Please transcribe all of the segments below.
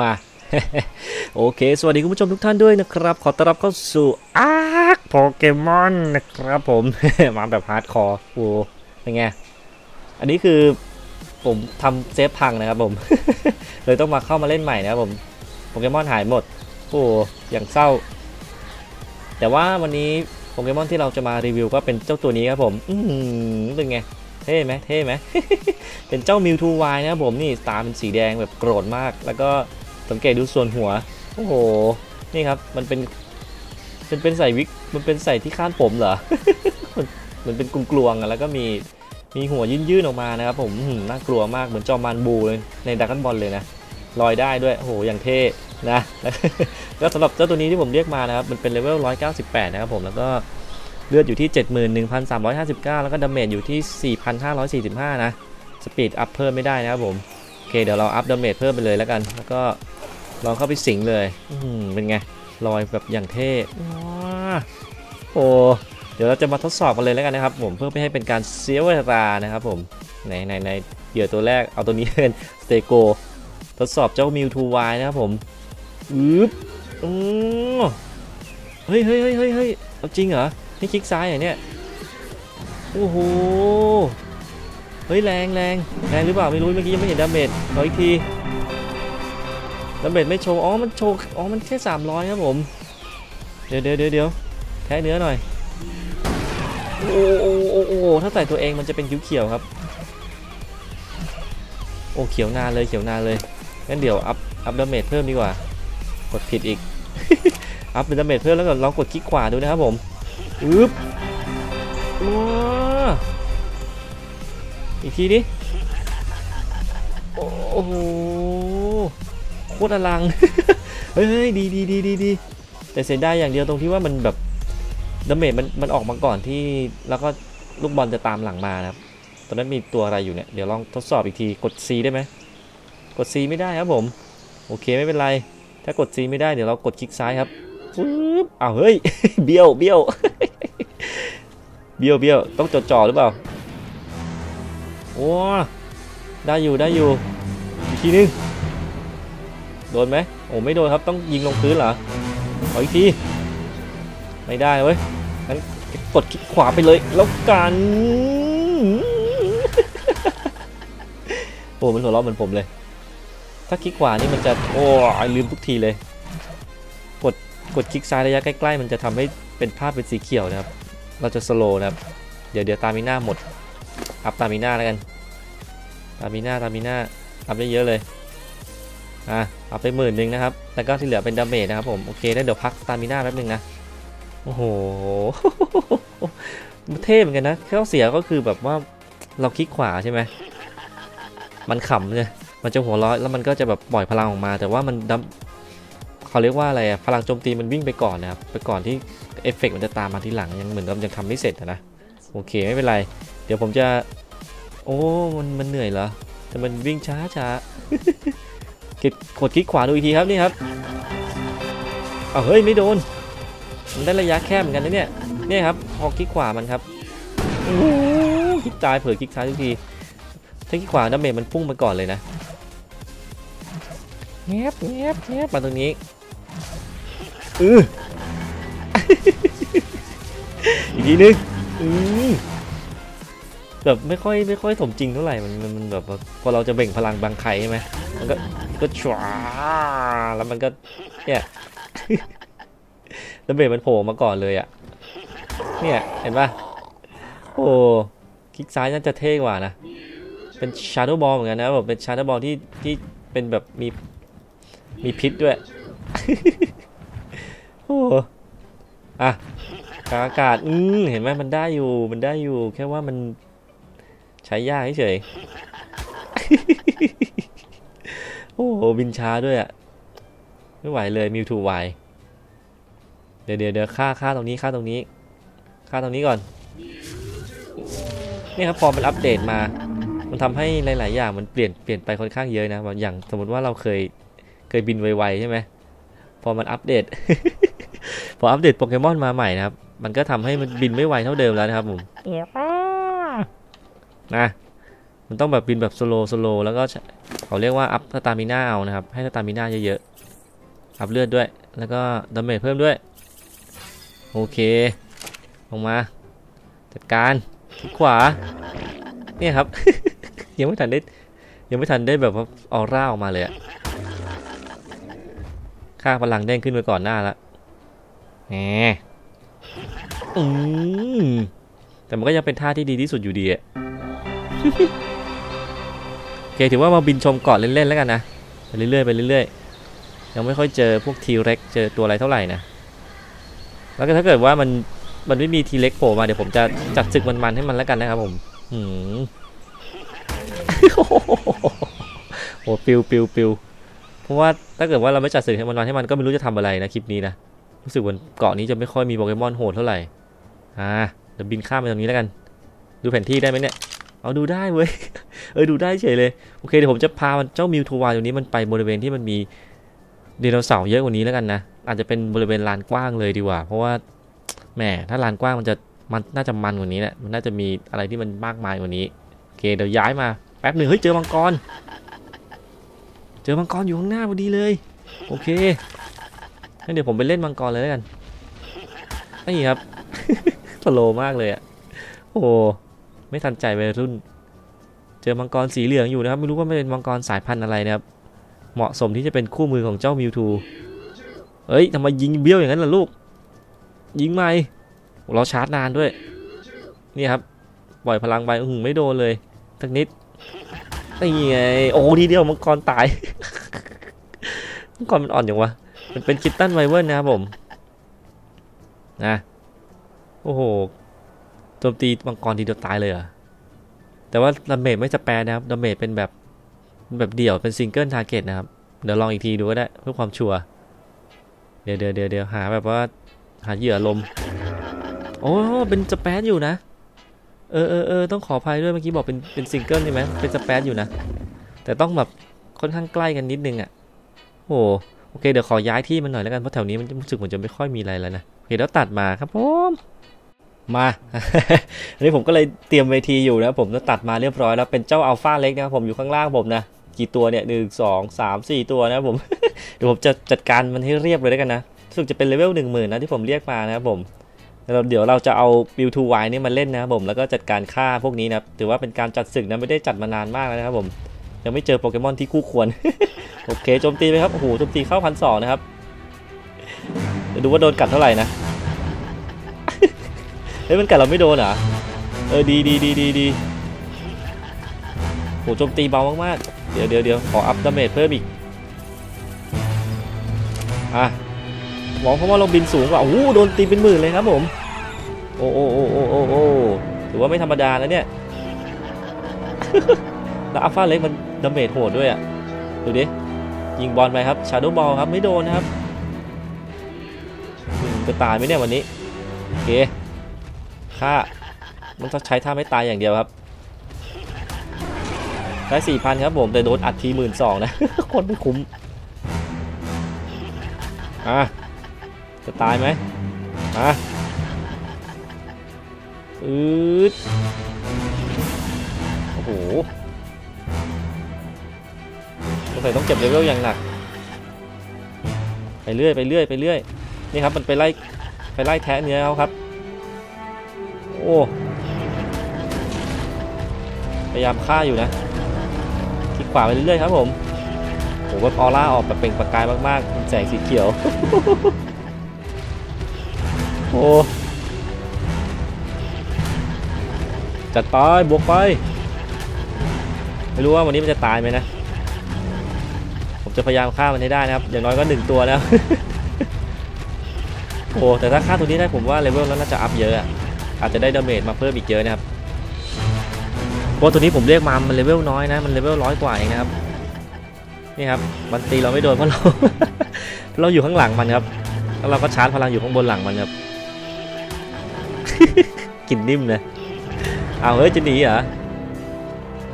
มา โอเค สวัสดีคุณผู้ชมทุกท่านด้วยนะครับ ขอต้อนรับเข้าสู่อาร์คโปเกมอนนะครับผม มาแบบฮาร์ดคอร์โอ้เป็นไง อันนี้คือผมทำเซฟพังนะครับผม เลยต้องมาเข้ามาเล่นใหม่นะครับผมโปเกมอนหายหมด โอ้อย่างเศร้า แต่ว่าวันนี้โปเกมอนที่เราจะมารีวิวก็เป็นเจ้าตัวนี้ครับผม อืมเป็นไง เท่ไหมเท่ไหม เป็นเจ้ามิวทูวายนะครับผม นี่ตาเป็นสีแดงแบบโกรธมาก แล้วก็ สังเกตดูส่วนหัว โอ้โห นี่ครับ มันเป็นเป็นเป็นใส่วิก มันเป็นใส่ที่ข้านผมเหรอ มันมันเป็นกลวงๆอะแล้วก็มีมีหัวยื่นๆออกมานะครับผมหน่ากลัวมากเหมือนจอมานบูเลยในดักกันบอลเลยนะลอยได้ด้วยโอ้โหอย่างเท่นะแล้วสำหรับเจ้าตัวนี้ที่ผมเรียกมานะครับมันเป็นเลเวล 198 นะครับผมแล้วก็เลือดอยู่ที่ 71,359 แล้วก็ดาเมจอยู่ที่ 4,545 นะ สปีดอัพเพิ่มไม่ได้นะครับผม โอเค เดี๋ยวเราอัพดาเมจเพิ่มไปเลยแล้วกัน แล้วก็ ลองเข้าไปสิงเลย อืมเป็นไงลอยแบบอย่างเท่ว้าโอ้เดี๋ยวเราจะมาทดสอบกันเลยแล้วกันนะครับ ผมเพื่อไม่ให้เป็นการเสียเวลานะครับผมในในในเหยื่อตัวแรกเอาตัวนี้เป็นสเตโกทดสอบเจ้ามิวทูวายนะครับผมอึ๊บอือเฮ้ยเฮ้ยเฮ้ยเฮ้ยเฮ้ยเอาจริงเหรอนี่คลิกซ้ายเหรอเนี่ยโอ้โหเฮ้ยแรงแรงแรงหรือเปล่าไม่รู้เมื่อกี้ยังไม่เห็นดาเมจขออีกที ดาเมจไม่โชว์ อ๋อ มันโชว์ อ๋อ มันแค่300ครับผม เดี๋ยวเดี๋ยวเดี๋ยวแท้เนื้อหน่อย โอ้โอ้โอ้โอ้ถ้าใส่ตัวเองมันจะเป็นเขียวครับ โอ้เขียวนานเลยเขียวนานเลย งั้นเดี๋ยวอัพอัพดาเมจเพิ่มดีกว่า กดผิดอีก อัพเป็นดาเมจเพิ่มแล้วก็ลองกดคลิกขวาดูนะครับผม อึ๊บว้าอีกทีดิ โอ้โห ตรอลัง เฮ้ยดีดีดีดีดีแต่เสียดายอย่างเดียวตรงที่ว่ามันแบบดาเมจมันมันออกมาก่อนที่แล้วก็ลูกบอลจะตามหลังมานะครับ ตอนนั้นมีตัวอะไรอยู่เนี่ย เดี๋ยวลองทดสอบอีกที กด C ได้ไหม กด C ไม่ได้ครับผม โอเคไม่เป็นไร ถ้ากด C ไม่ได้เดี๋ยวเรากดคลิกซ้ายครับปึ๊บอ้าวเฮ้ย เบี้ยวเบี้ยว เบี้ยวเบี้ยว ต้องจดจ่อหรือเปล่า โอ้ ได้อยู่ได้อยู่ อีกทีนึง โดนไหมโอ้ไม่โดนครับต้องยิงลงพื้นเหรอขออีกทีไม่ได้เว้ยงั้นกดคลิกขวาไปเลย แล้วกันโอ้มันหัวเราะเหมือนผมเลย ถ้าคลิกขวานี่มันจะโอ้ยลืมทุกทีเลย กดกดคลิกซ้ายระยะใกล้ๆ มันจะทำให้เป็นภาพเป็นสีเขียวนะครับ เราจะสโลว์นะครับ เดี๋ยวเดี๋ยวตามีหน้าหมด อัพตามิน่าแล้วกัน ตามิน่าตามิน่าอัพได้เยอะเลย อะอัพไปหมื่นหนึ่งนะครับ แล้วก็ที่เหลือเป็นดาเมจนะครับผม โอเคแล้วเดี๋ยวพักตามิน่าแป๊บหนึงนะ โอ้โห เท่เหมือนกันนะข้อเสียก็คือแบบว่าเราคลิกขวาใช่ไหม มันขำเลยมันจะหัวร้อยแล้วมันก็จะแบบปล่อยพลังออกมา แต่ว่ามันดับเขาเรียกว่าอะไรอะพลังโจมตีมันวิ่งไปก่อนนะครับ ไปก่อนที่เอฟเฟกต์มันจะตามมาทีหลัง ยังเหมือนกับยังทำไม่เสร็จนะ โอเคไม่เป็นไร เดี๋ยวผมจะ โอ้ มันมันเหนื่อยเหรอ แต่มันวิ่งช้าช้า กดกดคลิกขวาดูอีกทีครับนี่ครับเอาเฮ้ยไม่โดน มันได้ระยะแคบเหมือนกันนะเนี่ยเนี่ยครับพอคลิกขวามันครับโอ้คลิกตายเผลอคลิกซ้ายทุกทีถ้าคลิกขวาดาเมจมันพุ่งไปก่อนเลยนะแงบแงบแงบมาตรงนี้อืออีกทีนึงอือ แบบไม่ค่อยไม่ค่อยสมจริงเท่าไหร่มันมันแบบพอเราจะเบ่งพลังบางไข่ใช่ไหมมันก็ก็ชวาแล้วมันก็เนี่ยแล้วเบรมันโผล่มาก่อนเลยอะเนี่ยเห็นปะโอ้คลิกซ้ายน่าจะเท่กว่านะเป็นชาร์โดบอลเหมือนกันนะแบบเป็นชาร์โดบอลที่ที่เป็นแบบมีมีพิษด้วยโอ้อะกางอากาศอืมเห็นไหมมันได้อยู่มันได้อยู่แค่ว่ามัน ใช้ยากเฉยๆโอ้โหบินช้าด้วยอะไม่ไหวเลยมิวทูไวเดี๋ยวเดี๋ยวเดี๋ยวค่าค่าตรงนี้ค่าตรงนี้ค่าตรงนี้ก่อนนี่ครับพอมันอัปเดตมา มันทำให้หลาย ๆ อย่างมันเปลี่ยนเปลี่ยนไปค่อนข้างเยอะนะแบบอย่างสมมติว่าเราเคยเคยบินไว ๆ ใช่ไหมพอมันอัปเดต พออัปเดตโปเกมอนมาใหม่นะครับ มันก็ทำให้มันบินไม่ไวเท่าเดิมแล้วนะครับผม นะ มันต้องแบบบินแบบสโลสโลแล้วก็เขาเรียกว่าอัพสตามิน่าเอานะครับ ให้สตามิน่าเยอะๆ อัพเลือดด้วย แล้วก็ดาเมจเพิ่มด้วย โอเค ลงมา จัดการคลิกขวา เนี่ยครับ ยังไม่ทันได้ ยังไม่ทันได้แบบว่าออร่าออกมาเลยอะค่าพลังเด้งขึ้นไปก่อนหน้าละแหมอืมแต่มันก็ยังเป็นท่าที่ดีที่สุดอยู่ดีอะ โอเคถือว่ามาบินชมเกาะเล่นๆแล้วกันนะไปเรื่อยๆไปเรื่อยๆยังไม่ค่อยเจอพวกทีเร็กเจอตัวอะไรเท่าไหร่นะแล้วก็ถ้าเกิดว่ามันมันไม่มีทีเล็กโผล่มาเดี๋ยวผมจะจัดศึกมันๆให้มันแล้วกันนะครับผมหืมโอ้ปิวปิวปิวเพราะว่าถ้าเกิดว่าเราไม่จัดศึกให้มันๆให้มันก็ไม่รู้จะทำอะไรนะคลิปนี้นะรู้สึกว่าเกาะนี้จะไม่ค่อยมีโปเกมอนโหดเท่าไหร่อ่าเดี๋ยวบินข้ามไปตรงนี้แล้วกัน ดูแผนที่ได้ไหมเนี่ย เอาดูได้เว้ย เออดูได้เฉยเลย โอเคเดี๋ยวผมจะพามันเจ้ามิวทูวายตรงนี้มันไปบริเวณที่มันมีไดโนเสาร์เยอะกว่านี้แล้วกันนะ อาจจะเป็นบริเวณลานกว้างเลยดีกว่า เพราะว่าแหมถ้าลานกว้างมันจะมันน่าจะมันกว่านี้แหละ มันน่าจะมีอะไรที่มันมากมายกว่านี้ โอเคเดี๋ยวย้ายมาแป๊บหนึ่งเฮ้ยเจอมังกร เจอมังกรอยู่ข้างหน้าพอดีเลย โอเคงั้นเดี๋ยวผมไปเล่นมังกรเลยแล้วกัน นี่ครับสโลมากเลยอะโอ้ ไม่ทันใจวัยรุ่น เจอมังกรสีเหลืองอยู่นะครับ ไม่รู้ว่ามันเป็นมังกรสายพันธุ์อะไรนะครับ เหมาะสมที่จะเป็นคู่มือของเจ้ามิวทูเอ้ยทำไมยิงเบี้ยวอย่างนั้นล่ะลูก ยิงไหมเราชาร์จนานด้วย นี่ครับปล่อยพลังไปอื้อหือไม่โดนเลยสักนิดนี่ไงโอ้ทีเดียวมังกรตาย มังกรมันอ่อนอย่างวะ มันเป็นคิตตันไวเวอร์นะครับผมนะโอ้โห โจมตีมังกรทีเดียวตายเลยเหรอแต่ว่าดาเมจไม่สแปรนะครับดาเมจเป็นแบบแบบเดี่ยวเป็นซิงเกิลทาร์เก็ตนะครับ เดี๋ยวลองอีกทีดูก็ได้เพื่อความชัวร์เดี๋ยวเดี๋ยวเดี๋ยวเดี๋ยวหาแบบว่าหาเหยื่อลมโอ้เป็นสเปซอยู่นะ เออเออเออต้องขออภัยด้วยเมื่อกี้บอกเป็นเป็นซิงเกิลใช่ไหมเป็นสเปซอยู่นะ แต่ต้องแบบค่อนข้างใกล้กันนิดนึงอะโอ้โอเคเดี๋ยวขอย้ายที่มันหน่อยแล้วกันเพราะแถวนี้มันรู้สึกเหมือนจะไม่ค่อยมีอะไรแล้วนะโอเคแล้วตัดมาครับผม มา อันนี้ผมก็เลยเตรียมเวทีอยู่นะผมจะตัดมาเรียบร้อยแล้วเป็นเจ้าอัลฟาเล็กนะผมอยู่ข้างล่างผมนะกี่ตัวเนี่ยหนึ่งสองสามสี่ตัวนะผมเดี๋ยวผมจะจัดการมันให้เรียบเลยแล้วกันนะรู้สึกจะเป็นเลเวลหนึ่งหมื่นนะที่ผมเรียกมานะครับผมแล้วเดี๋ยวเราจะเอาบิวทูไวนี่มาเล่นนะครับผมแล้วก็จัดการฆ่าพวกนี้นะถือว่าเป็นการจัดศึกนะไม่ได้จัดมานานมากแล้วนะครับผมยังไม่เจอโปเกมอนที่คู่ควร โอเคโจมตีไปครับโอ้โหโจมตีเข้าพันสองนะครับดูว่าโดนกัดเท่าไหร่นะ เฮ้ยมันกัดเราไม่โดนเหรอเออดีดีดีดีดีโหโจมตีเบามากๆ เดี๋ยวเดี๋ยวเดี๋ยวขออัพดาเมจเพิ่มอีก อะมองเพราะว่าเราบินสูงกว่าโอ้โหโดนตีเป็นหมื่นเลยครับผม โอ้โอ้โอ้โอ้โอ้โอ้ถือว่าไม่ธรรมดานะเนี่ยแล้วอัลฟาเล็กมันดาเมจโหดด้วยอะ ดูดิ ยิงบอลไปครับ ชาโดว์บอลครับ ไม่โดนนะครับ จะตายไหมเนี่ยวันนี้ โอเค ค่ามันต้องใช้ท่าไม่ตายอย่างเดียวครับได้สี่พันครับผมแต่โดนอัดทีหมื่นสองนะ คนไม่คุ้ม อะ จะตายไหมอะอืดโอ้โหสงสัยต้องเก็บเลเวลอย่างหนัก ไปเรื่อย ไปเรื่อย ไปเรื่อย นี่ครับ มันไปไล่ ไปไล่แทะเนื้อเขาครับ โอ้พยายามฆ่าอยู่นะคลิกขวาไปเรื่อยๆครับผมโอ้แบบออร่าออกแบบเปล่งประกายมากๆแสงสีเขียว โอ้จัดไปบวกไป ไม่รู้ว่าวันนี้มันจะตายไหมนะ ผมจะพยายามฆ่ามันให้ได้นะครับ อย่างน้อยก็หนึ่งตัวแล้ว โอ้แต่ถ้าฆ่าตัวนี้ได้ผมว่าเลเวลแล้วน่าจะอัพเยอะอะ อาจจะได้ดาเมจมาเพิ่มอีกเยอะนะครับเพราะตัวนี้ผมเรียกมา มันเลเวลน้อยนะ มันเลเวลร้อยกว่าเองนะครับ นี่ครับ มันตีเราไม่โดนเพราะเรา เราอยู่ข้างหลังมันครับ แล้วเราก็ชาร์จพลังอยู่ข้างบนหลังมันครับกินนิ่มเลยเอาเฮ้ยจะหนีเหรอ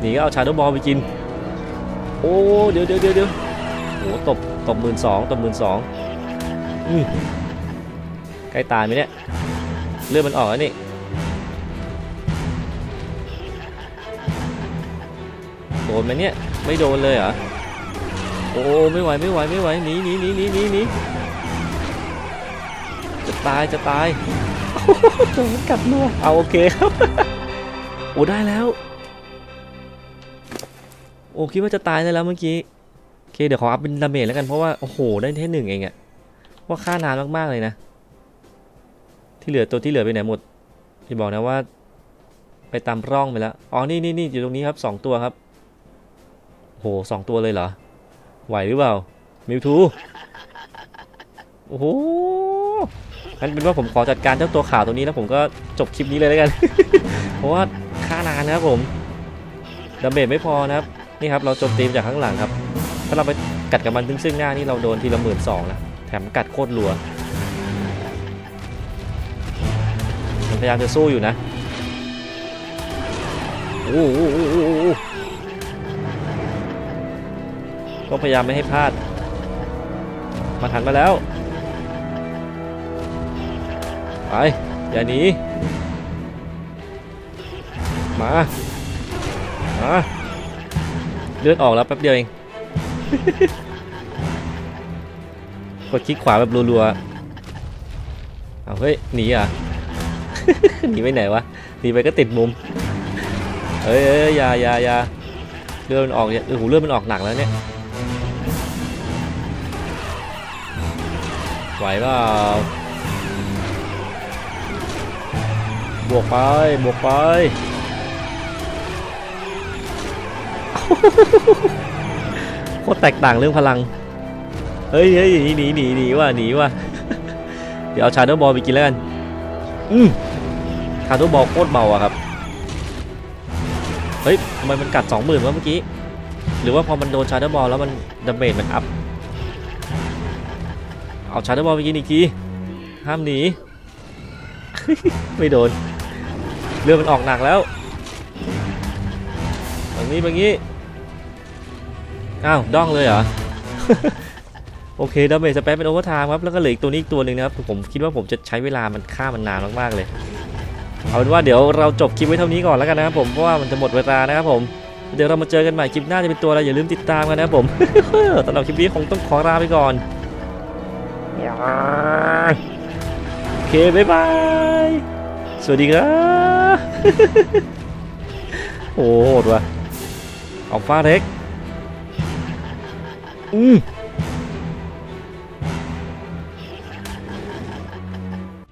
หนีก็เอาชาร์ดบอลไปกิน โอ้ เดี๋ยวเดี๋ยวเดี๋ยวโอ้ตบตบหมื่นสองตบหมื่นสองใกล้ตายไหมเนี่ย เลือดมันออกแล้วนี่ ดนไหมเนี่ย ไม่โดนเลยเหรอ โอ้ไม่ไหวไม่ไหวไม่ไหวหนีหนีหนีหนีหนีหนีจะตายจะตายโดนกัดนัวเอาโอเคครับโอ้ได้แล้ว โอ้คิดว่าจะตายได้แล้วเมื่อกี้ โอเคเดี๋ยวขออัพเป็นดาเมจแล้วกันเพราะว่าโอ้โหได้แค่หนึ่งเองอะว่าค่านานมากๆเลยนะ ที่เหลือตัวที่เหลือไปไหนหมดที่บอกนะว่า ไปตามร่องไปแล้ว อ๋อ นี่นี่นี่อยู่ตรงนี้ครับสองตัวครับ โหสองตัวเลยเหรอ ไหวหรือเปล่า มิวทู โอ้โหงั้นเป็นว่าผมขอจัดการเจ้าตัวขาวตัวนี้แล้วผมก็จบคลิปนี้เลยแล้วกัน เพราะว่าค่านานนะครับผม ดาเมจไม่พอนะครับ นี่ครับเราโจมตีมจากข้างหลังครับ ถ้าเราไปกัดกับมันซึ่งหน้านี่เราโดนทีละหมื่นสองนะ แถมกัดโคตรรัว พยายามจะสู้อยู่นะ โอ้โห โอ้อ้โหก็พยายามไม่ให้พลาด มาทันมาแล้ว ไป อย่าหนี มา มาเลือดออกแล้วแป๊บเดียวเอง กดคลิกขวาแบบรัวๆ เอาเฮ้ย หนีอะ หนีไปไหนวะ หนีไปก็ติดมุม เอ้ยเอ้ยอย่ายายาเลือดมันออกเนี่ยโอ้โหเลือดมันออกหนักแล้วเนี่ย ไหวเปล่าบวกไป บวกไป โคตรแตกต่างเรื่องพลัง เฮ้ยเฮ้ยหนีหนีหนีหนีว่ะหนีว่ะ เดี๋ยวเอาชาโดว์บอลไปกินแล้วกัน อืมชาโดว์บอลโคตรเบาอะครับ เฮ้ยทำไมมันกัดสองหมื่นวะเมื่อกี้ หรือว่าพอมันโดนชาร์เดอร์บอลแล้วมันดาเมจมันอัพ เอาชาร์เดอร์บอลไปกินอีกที ห้ามหนี ไม่โดน เรือมันออกหนักแล้วแบบนี้แบบนี้ อ้าวด้องเลยเหรอ โอเคดาเมจสเปซเป็นโอเวอร์ไทม์ครับ แล้วก็เหลืออีกตัวนี้อีกตัวหนึ่งนะครับ ผมคิดว่าผมจะใช้เวลามันฆ่ามันนานมากๆเลย เอาเป็นว่าเดี๋ยวเราจบคลิปไว้เท่านี้ก่อนแล้วกันนะครับผม เพราะว่ามันจะหมดเวลานะครับผมเดี๋ยวเรามาเจอกันใหม่คลิปหน้าจะเป็นตัวอะไรอย่าลืมติดตามกันนะครับผมสำหรับคลิปนี้คงต้องขอลาไปก่อน โอเค บ๊ายบาย สวัสดีครับโอ้โหดว่ะเอาฟ้าเล็กอืม